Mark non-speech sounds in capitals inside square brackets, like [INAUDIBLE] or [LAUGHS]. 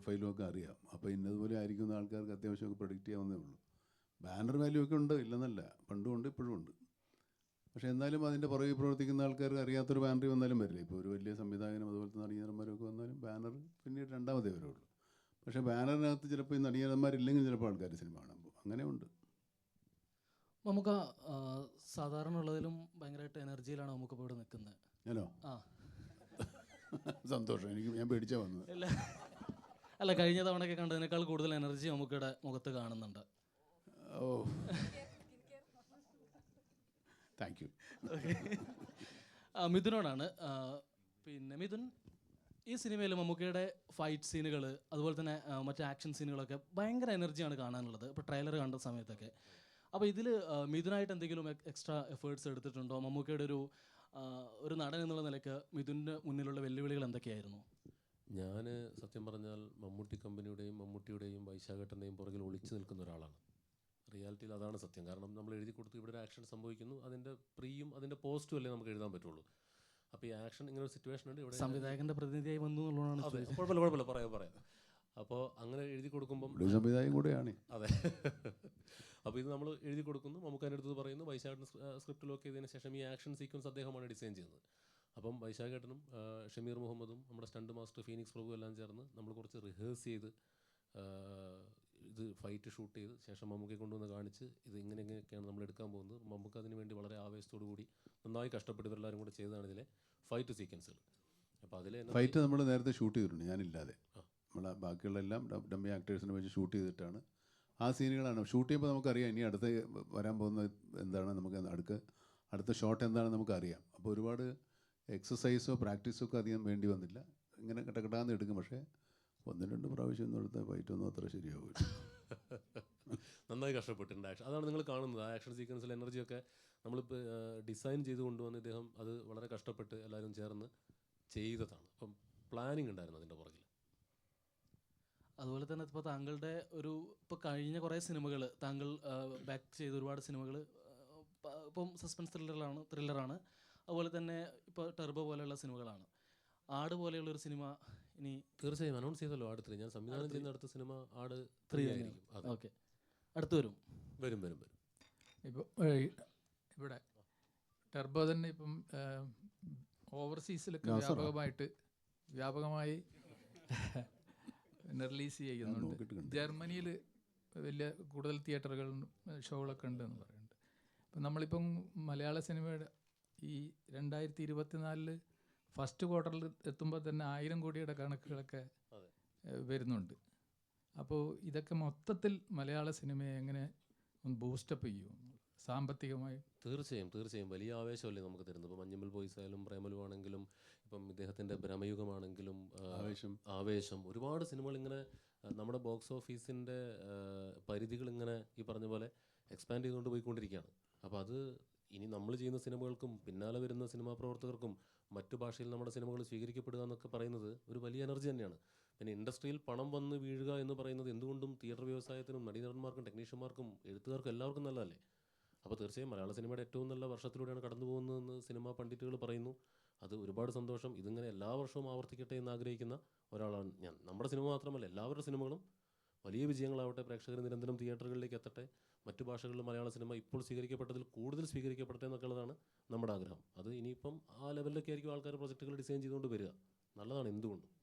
പ്രൊഫൈലും ഒക്കെ അറിയാം. അപ്പോൾ ഇന്നതുപോലെ ആയിരിക്കുന്ന ആൾക്കാർക്ക് അത്യാവശ്യമൊക്കെ പ്രൊഡിക്റ്റ് ചെയ്യാവുന്നേ ഉള്ളൂ. ബാനർ വാല്യൂ ഒക്കെ ഉണ്ട് ഇല്ലെന്നല്ല. പണ്ടും ഉണ്ട് ഇപ്പോഴും ഉണ്ട്. പക്ഷേ എന്നാലും അതിന്റെ പുറകിൽ പ്രവർത്തിക്കുന്ന ആൾക്കാർക്ക് അറിയാത്തൊരു ബാനറി വന്നാലും വരില്ല? ഇപ്പോൾ ഒരു വലിയ സംവിധായകനും അതുപോലത്തെ നടിയന്മാരൊക്കെ വന്നാലും ബാനർ പിന്നീട് രണ്ടാമതേ വരുള്ളൂ. പക്ഷേ ബാനറിനകത്ത് ചിലപ്പോൾ ഈ നടിയന്മാരില്ലെങ്കിൽ ചിലപ്പോൾ ആൾക്കാർ സിനിമ കാണാൻ പോകും. അങ്ങനെ ഉണ്ട്. നമുക്ക് സാധാരണ ഉള്ളതിലും ഭയങ്കരമായിട്ട് എനർജിയിലാണ് നമുക്ക് ഇപ്പോൾ ഇവിടെ നിൽക്കുന്നത്. ഞാനോ? ആ. [LAUGHS] സന്തോഷം. എനിക്ക് ഞാൻ പേടിച്ചാ വന്നത്. അല്ല കഴിഞ്ഞ തവണയൊക്കെ കണ്ടതിനേക്കാൾ കൂടുതൽ എനർജി നമുക്കിവിടെ മുഖത്ത് കാണുന്നുണ്ട്. ഓ. താങ്ക് യു മിഥുനോടാണ്. പിന്നെ മിഥുൻ ഈ സിനിമയിൽ മമ്മൂക്കയുടെ ഫൈറ്റ് സീനുകൾ അതുപോലെ തന്നെ മറ്റു മറ്റ് ആക്ഷൻ സീനുകളൊക്കെ ഭയങ്കര എനർജിയാണ് കാണാനുള്ളത്. ഇപ്പോൾ ട്രെയിലർ കണ്ട സമയത്തൊക്കെ. അപ്പോൾ ഇതിൽ മിഥുനായിട്ട് എന്തെങ്കിലും എക്സ്ട്രാ എഫേർട്സ് എടുത്തിട്ടുണ്ടോ? മമ്മൂക്കയുടെ ഒരു ഒരു നടൻ എന്നുള്ള നിലയ്ക്ക് മിഥുന്റെ മുന്നിലുള്ള വെല്ലുവിളികൾ എന്തൊക്കെയായിരുന്നു? ഞാൻ സത്യം പറഞ്ഞാൽ മമ്മൂട്ടി കമ്പനിയുടെയും മമ്മൂട്ടിയുടെയും വൈശാഖേട്ടന്റെയും പുറകിൽ ഒളിച്ചു നിൽക്കുന്ന ഒരാളാണ്. റിയാലിറ്റിയിൽ അതാണ് സത്യം. കാരണം നമ്മൾ എഴുതി കൊടുത്ത് ഇവിടെ ഒരു ആക്ഷൻ സംഭവിക്കുന്നു. അതിന്റെ പ്രീയും അതിന്റെ പോസ്റ്റും അല്ലേ നമുക്ക് എഴുതാൻ പറ്റുള്ളൂ. അപ്പോൾ ഈ ആക്ഷൻ ഇങ്ങനെ ഒരു സിറ്റുവേഷൻ ഉണ്ട്. ഇവിടെ സംവിധായകന്റെ പ്രതിനിധിയായി വന്നു എന്നുള്ളതാണ് കുഴപ്പമില്ല കുഴപ്പമില്ല. പറയാം പറയാം. അപ്പോൾ അങ്ങനെ എഴുതി കൊടുക്കുമ്പം സംവിധായകം കൂടെയാണ്. അതെ. അപ്പോൾ ഇത് നമ്മൾ എഴുതി കൊടുക്കുന്നു. നമുക്ക് അതിന്റെ അടുത്ത് പറയുന്നു. വൈശാഖ സ്ക്രിപ്റ്റ് ലോക്ക് ചെയ്തതിന് ശേഷം ഈ ആക്ഷൻ സീക്വൻസ് അദ്ദേഹമാണ് ഡിസൈൻ ചെയ്യുന്നത്. അപ്പം വൈശാഖേട്ടനും ഷമീർ മുഹമ്മദും നമ്മുടെ സ്റ്റണ്ട് മാസ്റ്റർ ഫീനിക്സ് പ്രഭു എല്ലാം ചേർന്ന് നമ്മൾ കുറച്ച് റിഹേഴ്സ് ചെയ്ത് ഇത് ഫൈറ്റ് ഷൂട്ട് ചെയ്ത് ശേഷം മമ്മൂക്കെ കൊണ്ടുവന്ന് കാണിച്ച് ഇത് ഇങ്ങനെ ഇങ്ങനെയൊക്കെയാണ് നമ്മൾ എടുക്കാൻ പോകുന്നത്. മമ്മൂക്ക് അതിന് വേണ്ടി വളരെ ആവേശത്തോടു കൂടി നന്നായി കഷ്ടപ്പെട്ട് ഇവരെല്ലാവരും കൂടെ ചെയ്തതാണ് ഇതിലെ ഫൈറ്റ് സീക്വൻസുകൾ അപ്പോൾ അതിലെ ഫൈറ്റ് നമ്മൾ നേരത്തെ ഷൂട്ട് ചെയ്തിട്ടുണ്ട് ഞാനില്ലാതെ. നമ്മൾ ബാക്കിയുള്ള എല്ലാം ഡമ്മി ആക്ടേഴ്സിനെ വെച്ച് ഷൂട്ട് ചെയ്തിട്ടാണ്. ആ സീനുകളാണ് ഷൂട്ട് ചെയ്യുമ്പോൾ നമുക്കറിയാം ഇനി അടുത്ത വരാൻ പോകുന്ന എന്താണ് നമുക്ക് അടുത്ത അടുത്ത ഷോട്ട് എന്താണെന്ന് നമുക്കറിയാം. അപ്പോൾ ഒരുപാട് എക്സസൈസോ പ്രാക്ടീസോ ഒക്കെ അധികം വേണ്ടി വന്നില്ല. ഇങ്ങനെ കട്ടക്കട്ടാന്ന് എടുക്കും. പക്ഷേ ഒന്ന് രണ്ട് പ്രാവശ്യം ഒന്നും എടുത്താൽ ഫൈറ്റൊന്നും അത്ര ശരിയാവില്ല നന്നായി കഷ്ടപ്പെട്ടിട്ടുണ്ട് ആക്ഷൻ. അതാണ് നിങ്ങൾ കാണുന്നത്. ആ ആക്ഷൻ സീക്വൻസിൽ എനർജിയൊക്കെ നമ്മളിപ്പോൾ ഡിസൈൻ ചെയ്ത് കൊണ്ടുവന്ന് ഇദ്ദേഹം അത് വളരെ കഷ്ടപ്പെട്ട് എല്ലാവരും ചേർന്ന് ചെയ്തതാണ്. അപ്പം പ്ലാനിങ് ഉണ്ടായിരുന്നു അതിന്റെ പുറകിൽ അതുപോലെ തന്നെ ഇപ്പോൾ താങ്കളുടെ ഒരു ഇപ്പോൾ കഴിഞ്ഞ കുറേ സിനിമകൾ താങ്കൾ ബാക്ക് ചെയ്ത ഒരുപാട് സിനിമകൾ ഇപ്പം സസ്പെൻസ് ത്രില്ലറാണ് ത്രില്ലറാണ് അതുപോലെ തന്നെ ഇപ്പോൾ ടെർബോ പോലെയുള്ള സിനിമകളാണ്. ആട് പോലെയുള്ള ഒരു സിനിമ ഇനി തീർച്ചയായും അനൗൺസ് ചെയ്തല്ലോ ആട് ത്രീ ഞാൻ സംവിധാനം ചെയ്യുന്ന അടുത്ത സിനിമ ആട് ത്രീ ആയിരിക്കും. ഓക്കെ. അടുത്ത് വരും. വരും വരും വരും. ഇപ്പോൾ ഇവിടെ ടെർബോ തന്നെ ഇപ്പം ഓവർസീസിലൊക്കെ വ്യാപകമായിട്ട് വ്യാപകമായി റിലീസ് ചെയ്യുന്നുണ്ട്. ജർമ്മനിയിൽ വലിയ കൂടുതൽ തിയേറ്ററുകൾ ഷോകളൊക്കെ ഉണ്ട് എന്ന് പറയുന്നുണ്ട്. അപ്പം നമ്മളിപ്പം മലയാള സിനിമയുടെ ഈ രണ്ടായിരത്തി ഇരുപത്തിനാലിൽ ഫസ്റ്റ് ക്വാർട്ടറിൽ എത്തുമ്പോൾ തന്നെ ആയിരം കോടിയുടെ കണക്കുകളൊക്കെ വരുന്നുണ്ട്. അപ്പോൾ ഇതൊക്കെ മൊത്തത്തിൽ മലയാള സിനിമയെ എങ്ങനെ ഒന്ന് ബൂസ്റ്റപ്പ് ചെയ്യും? സാമ്പത്തികമായി? തീർച്ചയായും തീർച്ചയായും. വലിയ ആവേശമല്ലേ നമുക്ക് തരുന്നത്? ഇപ്പം മഞ്ഞമ്മൽ ബോയ്സ് ആയാലും പ്രേമലു ആണെങ്കിലും ഇപ്പം ഇദ്ദേഹത്തിന്റെ ഭ്രമയുഗമാണെങ്കിലും ആവേശം. ആവേശം. ഒരുപാട് സിനിമകൾ ഇങ്ങനെ നമ്മുടെ ബോക്സ് ഓഫീസിന്റെ പരിധികൾ ഇങ്ങനെ ഈ പറഞ്ഞ പോലെ എക്സ്പാൻഡ് ചെയ്തുകൊണ്ട് പോയിക്കൊണ്ടിരിക്കുകയാണ്. അപ്പോൾ അത് ഇനി നമ്മൾ ചെയ്യുന്ന സിനിമകൾക്കും പിന്നാലെ വരുന്ന സിനിമാ പ്രവർത്തകർക്കും മറ്റു ഭാഷയിൽ നമ്മുടെ സിനിമകൾ സ്വീകരിക്കപ്പെടുക എന്നൊക്കെ പറയുന്നത് ഒരു വലിയ എനർജി തന്നെയാണ്. പിന്നെ ഇൻഡസ്ട്രിയിൽ പണം വന്ന് വീഴുക എന്ന് പറയുന്നത് എന്തുകൊണ്ടും തിയേറ്റർ വ്യവസായത്തിനും നടീനടന്മാർക്കും ടെക്നീഷ്യന്മാർക്കും എഴുത്തുകാർക്കും എല്ലാവർക്കും നല്ലതല്ലേ? അപ്പോൾ തീർച്ചയായും മലയാള സിനിമയുടെ ഏറ്റവും നല്ല വർഷത്തിലൂടെയാണ് കടന്നു പോകുന്നതെന്ന് സിനിമാ പണ്ഡിറ്റുകൾ പറയുന്നു. അത് ഒരുപാട് സന്തോഷം. ഇതിങ്ങനെ എല്ലാ വർഷവും ആവർത്തിക്കട്ടെ എന്ന് ആഗ്രഹിക്കുന്ന ഒരാളാണ് ഞാൻ. നമ്മുടെ സിനിമ മാത്രമല്ല എല്ലാവരുടെ സിനിമകളും വലിയ വിജയങ്ങളാവട്ടെ പ്രേക്ഷകർ നിരന്തരം തിയേറ്ററുകളിലേക്ക് എത്തട്ടെ. മറ്റു ഭാഷകളിൽ മലയാള സിനിമ ഇപ്പോൾ സ്വീകരിക്കപ്പെട്ടതിൽ കൂടുതൽ സ്വീകരിക്കപ്പെടട്ടെ എന്നൊക്കെയുള്ളതാണ് നമ്മുടെ ആഗ്രഹം. അത് ഇനിയിപ്പം ആ ലെവലിലൊക്കെ ആയിരിക്കും ആൾക്കാർ പ്രൊജക്റ്റുകൾ ഡിസൈൻ ചെയ്തുകൊണ്ട് വരിക. നല്ലതാണ് എന്തുകൊണ്ടും.